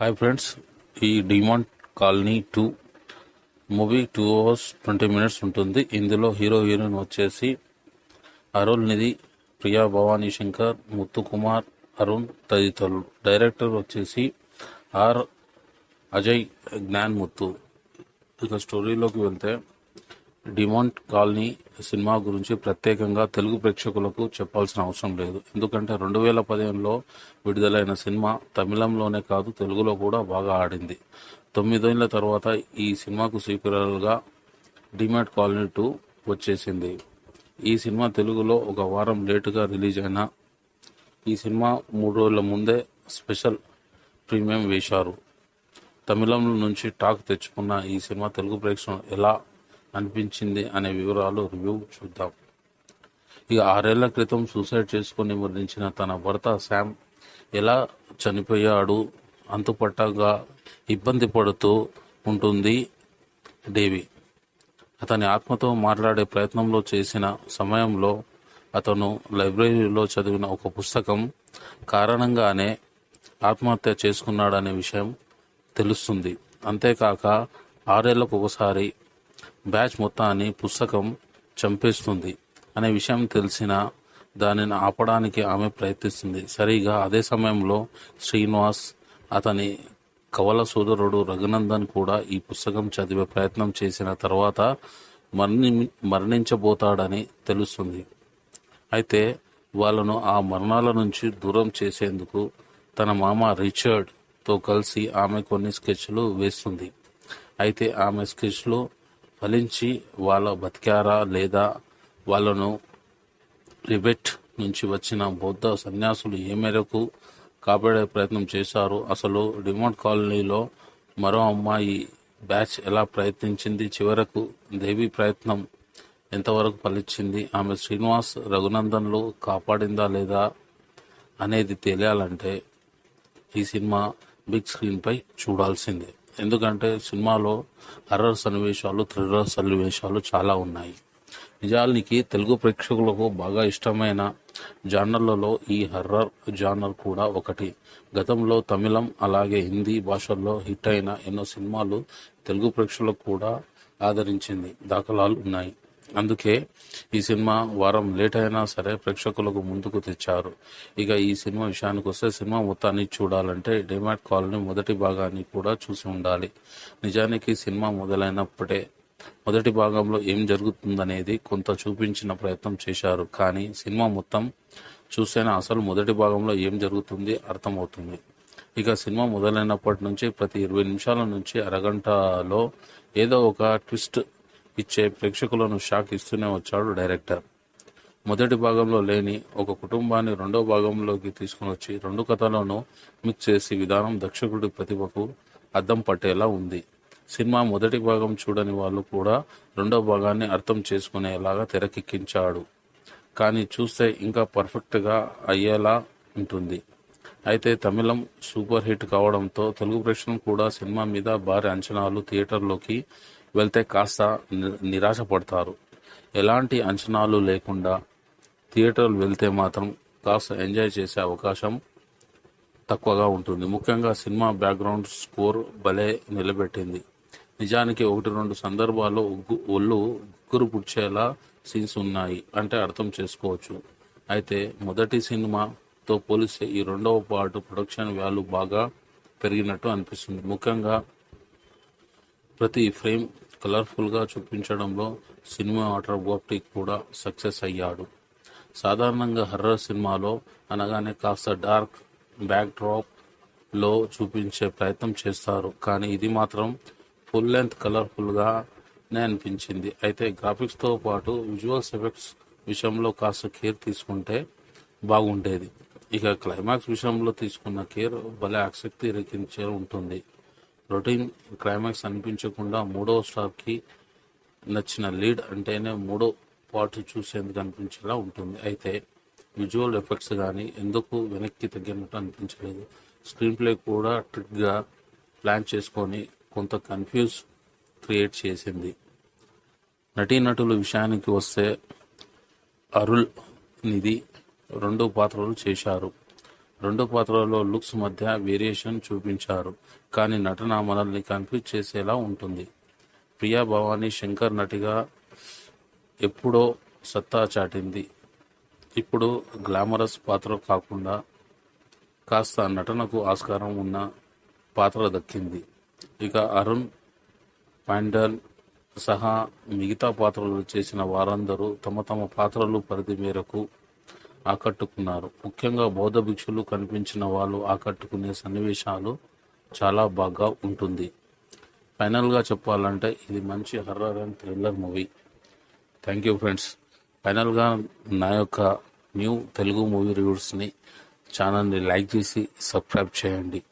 Hi friends ఈ Demonte Colony two movie two hours twenty minutes ఉంటుంది. ఇందులో hero heroine వచ్చేసి అరుణ్ నిధి ప్రియా భవానీ శంకర్ ముత్తు కుమార్ అరుణ్ తదితరులు. డైరెక్టర్ వచ్చేసి ఆర్ అజయ్ జ్ఞాన్ ముత్తు. ఇక స్టోరీలోకి వెళ్తే డిమాండ్ కాలనీ సినిమా గురించి ప్రత్యేకంగా తెలుగు ప్రేక్షకులకు చెప్పాల్సిన అవసరం లేదు. ఎందుకంటే రెండు వేల పదిహేనులో విడుదలైన సినిమా తమిళంలోనే కాదు తెలుగులో కూడా బాగా ఆడింది. తొమ్మిదేళ్ళ తర్వాత ఈ సినిమాకు సీక్వెల్గా డిమాండ్ కాలనీ టూ వచ్చేసింది. ఈ సినిమా తెలుగులో ఒక వారం లేటుగా రిలీజ్ అయిన ఈ సినిమా మూడు రోజుల ముందే స్పెషల్ ప్రీమియం వేశారు. తమిళం నుంచి టాక్ తెచ్చుకున్న ఈ సినిమా తెలుగు ప్రేక్షకులు ఎలా అనిపించింది అనే వివరాలు రివ్యూ చూద్దాం. ఇక ఆరేళ్ళ క్రితం సూసైడ్ చేసుకుని మరణించిన తన భర్త శామ్ ఎలా చనిపోయాడు? అంతుపట్టగా ఇబ్బంది పడుతూ ఉంటుంది డేవి. అతని ఆత్మతో మాట్లాడే ప్రయత్నంలో చేసిన సమయంలో అతను లైబ్రరీలో చదివిన ఒక పుస్తకం కారణంగానే ఆత్మహత్య చేసుకున్నాడనే విషయం తెలుస్తుంది. అంతేకాక ఆరేళ్ళకు ఒకసారి బ్యాచ్ మొత్తాన్ని పుస్తకం చంపేస్తుంది అనే విషయం తెలిసిన దానిని ఆపడానికి ఆమె ప్రయత్నిస్తుంది. సరిగా అదే సమయంలో శ్రీనివాస్ అతని కవల సోదరుడు రఘునందన్ కూడా ఈ పుస్తకం చదివే ప్రయత్నం చేసిన తర్వాత మరణి మరణించబోతాడని తెలుస్తుంది. అయితే వాళ్ళను ఆ మరణాల నుంచి దూరం చేసేందుకు తన మామ రిచర్డ్తో కలిసి ఆమె కొన్ని స్కెచ్లు వేస్తుంది. అయితే ఆమె స్కెచ్లు ఫలించి వాళ్ళ బతికారా లేదా వాళ్ళను రిబెట్ నుంచి వచ్చిన బౌద్ధ సన్యాసులు ఏ మేరకు కాపాడే ప్రయత్నం చేశారు? అసలు డిమోట్ కాలనీలో మరో అమ్మాయి బ్యాచ్ ఎలా ప్రయత్నించింది? చివరకు దేవి ప్రయత్నం ఎంతవరకు ఫలించింది? ఆమె శ్రీనివాస్ రఘునందన్లు కాపాడిందా లేదా అనేది తెలియాలంటే ఈ సినిమా బిగ్ స్క్రీన్పై చూడాల్సిందే. ఎందుకంటే సినిమాలో హర్రర్ సన్నివేశాలు థ్రిల్లర్ సన్నివేశాలు చాలా ఉన్నాయి. నిజానికి తెలుగు ప్రేక్షకులకు బాగా ఇష్టమైన జానర్లలో ఈ హర్రర్ జానర్ కూడా ఒకటి. గతంలో తమిళం అలాగే హిందీ భాషల్లో హిట్ అయిన ఎన్నో సినిమాలు తెలుగు ప్రేక్షకులకు కూడా ఆదరించింది. దాఖలాలు ఉన్నాయి. అందుకే ఈ సినిమా వారం లేట్ అయినా సరే ప్రేక్షకులకు ముందుకు తెచ్చారు. ఇక ఈ సినిమా విషయానికి వస్తే సినిమా మొత్తాన్ని చూడాలంటే డిమాట్ కాలనీ మొదటి భాగాన్ని కూడా చూసి ఉండాలి. నిజానికి సినిమా మొదలైనప్పుడే మొదటి భాగంలో ఏం జరుగుతుందనేది కొంత చూపించిన ప్రయత్నం చేశారు. కానీ సినిమా మొత్తం చూస్తేనే అసలు మొదటి భాగంలో ఏం జరుగుతుంది అర్థమవుతుంది. ఇక సినిమా మొదలైనప్పటి నుంచి ప్రతి ఇరవై నిమిషాల నుంచి అరగంటలో ఏదో ఒక ట్విస్ట్ ఇచ్చే ప్రేక్షకులను షాక్ ఇస్తూనే వచ్చాడు డైరెక్టర్. మొదటి భాగంలో లేని ఒక కుటుంబాన్ని రెండో భాగంలోకి తీసుకుని వచ్చి రెండు కథలను మిక్స్ చేసి విధానం దక్షకుడి ప్రతిభకు అద్దం పట్టేలా ఉంది. సినిమా మొదటి భాగం చూడని వాళ్ళు కూడా రెండో భాగాన్ని అర్థం చేసుకునేలాగా తెరకెక్కించాడు. కానీ చూస్తే ఇంకా పర్ఫెక్ట్గా అయ్యేలా ఉంటుంది. అయితే తమిళం సూపర్ హిట్ కావడంతో తెలుగు ప్రేక్షకులు కూడా సినిమా మీద భారీ అంచనాలు థియేటర్లోకి వెళ్తే కాస్త నిరాశపడతారు ఎలాంటి అంచనాలు లేకుండా థియేటర్ వెళ్తే మాత్రం కాస్త ఎంజాయ్ చేసే అవకాశం తక్కువగా ఉంటుంది. ముఖ్యంగా సినిమా బ్యాక్గ్రౌండ్ స్కోర్ భలే నిలబెట్టింది. నిజానికి ఒకటి రెండు సందర్భాల్లో ఒళ్ళు ఉగ్గురు పుడ్చేలా సీన్స్ ఉన్నాయి అంటే అర్థం చేసుకోవచ్చు. అయితే మొదటి సినిమాతో పోలిస్తే ఈ రెండవ పాటు ప్రొడక్షన్ వాల్యూ బాగా పెరిగినట్టు అనిపిస్తుంది. ముఖ్యంగా ప్రతి ఫ్రేమ్ కలర్ఫుల్గా చూపించడంలో సినిమా ఆటర్ గోప్టి కూడా సక్సెస్ అయ్యాడు. సాధారణంగా హర్రర్ సినిమాలో అనగానే కాస్త డార్క్ బ్యాక్ డ్రాప్లో చూపించే ప్రయత్నం చేస్తారు. కానీ ఇది మాత్రం ఫుల్ లెంత్ కలర్ఫుల్గానే అనిపించింది. అయితే గ్రాఫిక్స్తో పాటు విజువల్స్ ఎఫెక్ట్స్ విషయంలో కాస్త కేర్ తీసుకుంటే బాగుండేది. ఇక క్లైమాక్స్ విషయంలో తీసుకున్న కేర్ భలే ఆసక్తి రేకించే ఉంటుంది. రొటీన్ క్లైమాక్స్ అనిపించకుండా మూడో స్టార్కి నచ్చిన లీడ్ అంటేనే మూడో పార్ట్ చూసేందుకు అనిపించేలా ఉంటుంది. అయితే విజువల్ ఎఫెక్ట్స్ కానీ ఎందుకు వెనక్కి తగ్గినట్టు అనిపించలేదు. స్క్రీన్ ప్లే కూడా ట్రిక్గా ప్లాన్ చేసుకొని కొంత కన్ఫ్యూజ్ క్రియేట్ చేసింది. నటీనటుల విషయానికి వస్తే అరుల్ నిధి రెండు పాత్రలు చేశారు. రెండు పాత్రలలో లుక్స్ మధ్య వేరియేషన్ చూపించారు. కానీ నటన మనల్ని కన్ఫ్యూజ్ చేసేలా ఉంటుంది. ప్రియా భవానీ శంకర్ నటిగా ఎప్పుడో సత్తా చాటింది. ఇప్పుడు గ్లామరస్ పాత్ర కాకుండా కాస్త నటనకు ఆస్కారం ఉన్న పాత్ర దక్కింది. ఇక అరుణ్ పాండల్ సహా మిగతా పాత్రలు చేసిన వారందరూ తమ తమ పాత్రలు పరిధి మేరకు ఆకట్టుకున్నారు. ముఖ్యంగా బౌద్ధ భిక్షులు కనిపించిన వాళ్ళు ఆకట్టుకునే సన్నివేశాలు చాలా బాగా ఉంటుంది. ఫైనల్గా చెప్పాలంటే ఇది మంచి horror and thriller movie. Thank you friends ఫైనల్గా నా యొక్క న్యూ తెలుగు మూవీ రివ్యూస్ని ఛానల్ని లైక్ చేసి సబ్స్క్రైబ్ చేయండి.